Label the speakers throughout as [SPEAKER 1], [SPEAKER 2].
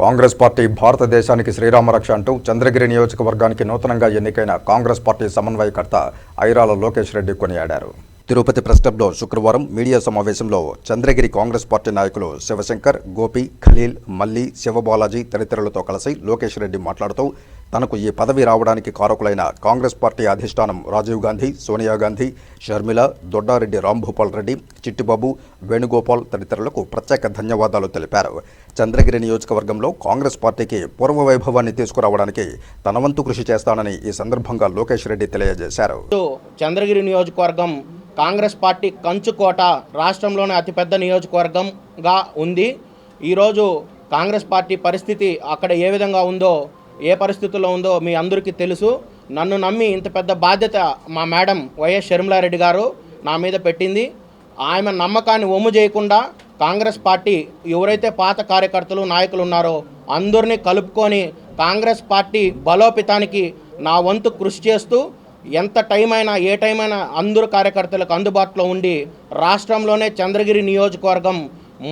[SPEAKER 1] Congress party భారతదేశానికి శ్రీరామరక్ష అంటూ చంద్రగిరి నియోజకవర్గానికి నూతనంగా ఎన్నికైన కాంగ్రెస్ పార్టీ సమన్వయకర్త ఐరాల లోకేష్ రెడ్డి కొనియాడారు. తిరుపతి ప్రెస్ క్లబ్లో శుక్రవారం మీడియా సమావేశంలో చంద్రగిరి కాంగ్రెస్ పార్టీ నాయకులు శివశంకర్ గోపి ఖలీల్ మల్లి శివబాలాజీ తదితరులతో కలిసి లోకేష్ రెడ్డి మాట్లాడుతూ తనకు ఈ పదవి రావడానికి కారకులైన కాంగ్రెస్ పార్టీ అధిష్టానం రాజీవ్ గాంధీ సోనియా గాంధీ షర్మిల దొడ్డారెడ్డి రాంభూపాల్ రెడ్డి చిట్టిబాబు వేణుగోపాల్ తదితరులకు ప్రత్యేక ధన్యవాదాలు తెలిపారు. చంద్రగిరి నియోజకవర్గంలో కాంగ్రెస్ పార్టీకి పూర్వ వైభవాన్ని తీసుకురావడానికి తన వంతు కృషి చేస్తానని ఈ సందర్భంగా లోకేష్ రెడ్డి తెలియజేశారు.
[SPEAKER 2] చంద్రగిరి నియోజకవర్గం కాంగ్రెస్ పార్టీ కంచుకోట రాష్ట్రంలోనే అతిపెద్ద నియోజకవర్గంగా ఉంది. ఈరోజు కాంగ్రెస్ పార్టీ పరిస్థితి అక్కడ ఏ విధంగా ఉందో ఏ పరిస్థితుల్లో ఉందో మీ అందరికీ తెలుసు. నన్ను నమ్మి ఇంత పెద్ద బాధ్యత మా మేడం వైఎస్ షర్మిలారెడ్డి గారు నా మీద పెట్టింది. ఆమె నమ్మకాన్ని ఒమ్ము చేయకుండా కాంగ్రెస్ పార్టీ ఎవరైతే పాత కార్యకర్తలు నాయకులు ఉన్నారో అందరినీ కలుపుకొని కాంగ్రెస్ పార్టీ బలోపేతానికి నా వంతు కృషి చేస్తూ ఎంత టైం అయినా ఏ టైం అయినా అందరు కార్యకర్తలకు అందుబాటులో ఉండి రాష్ట్రంలోనే చంద్రగిరి నియోజకవర్గం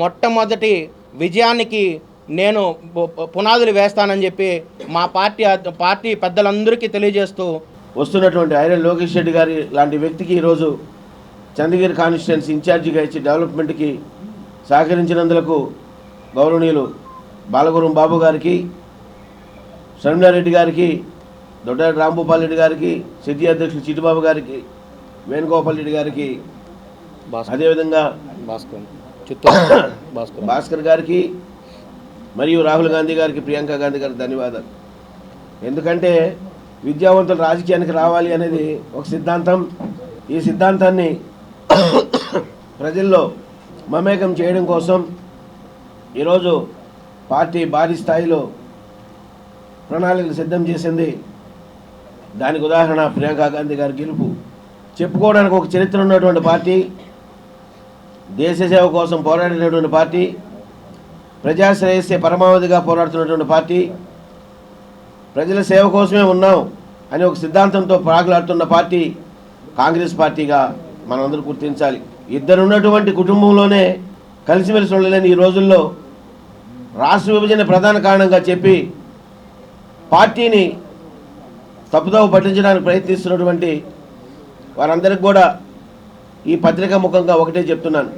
[SPEAKER 2] మొట్టమొదటి విజయానికి నేను పునాదులు వేస్తానని చెప్పి మా పార్టీ పార్టీ పెద్దలందరికీ తెలియజేస్తూ
[SPEAKER 3] వస్తున్నటువంటి ఐరన్ లోకేష్ రెడ్డి గారి లాంటి వ్యక్తికి ఈరోజు చంద్రగిరి కాన్స్టిట్యున్సీ ఇన్ఛార్జిగా ఇచ్చి డెవలప్మెంట్కి సహకరించినందులకు గౌరవనీయులు బాలగురం బాబు గారికి షర్మిలారెడ్డి గారికి దొడ్డారెడ్డి రాంభూపాల్ రెడ్డి గారికి సిటీ అధ్యక్షులు చిట్టిబాబు గారికి వేణుగోపాల్ రెడ్డి గారికి అదేవిధంగా
[SPEAKER 2] భాస్కర్.
[SPEAKER 3] భాస్కర్ గారికి మరియు రాహుల్ గాంధీ గారికి ప్రియాంక గాంధీ గారికి ధన్యవాదాలు. ఎందుకంటే విద్యావంతులు రాజకీయానికి రావాలి అనేది ఒక సిద్ధాంతం. ఈ సిద్ధాంతాన్ని ప్రజల్లో మమేకం చేయడం కోసం ఈరోజు పార్టీ భారీ స్థాయిలో ప్రణాళికలు సిద్ధం చేసింది. దానికి ఉదాహరణ ప్రియాంక గాంధీ గారి గెలుపు. చెప్పుకోవడానికి ఒక చరిత్ర ఉన్నటువంటి పార్టీ దేశ సేవ కోసం పోరాడినటువంటి పార్టీ ప్రజాశ్రేయస్సే పరమావధిగా పోరాడుతున్నటువంటి పార్టీ. ప్రజల సేవ కోసమే ఉన్నాం అని ఒక సిద్ధాంతంతో ప్రాగులాడుతున్న పార్టీ కాంగ్రెస్ పార్టీగా మనందరూ గుర్తించాలి. ఇద్దరు ఉన్నటువంటి కుటుంబంలోనే కలిసిమెలిసి ఉండలేని ఈ రోజుల్లో రాష్ట్ర విభజన ప్రధాన కారణంగా చెప్పి పార్టీని తప్పుదోవ పట్టించడానికి ప్రయత్నిస్తున్నటువంటి వారందరికి కూడా ఈ పత్రిక ముఖంగా ఒకటే చెప్తున్నాను.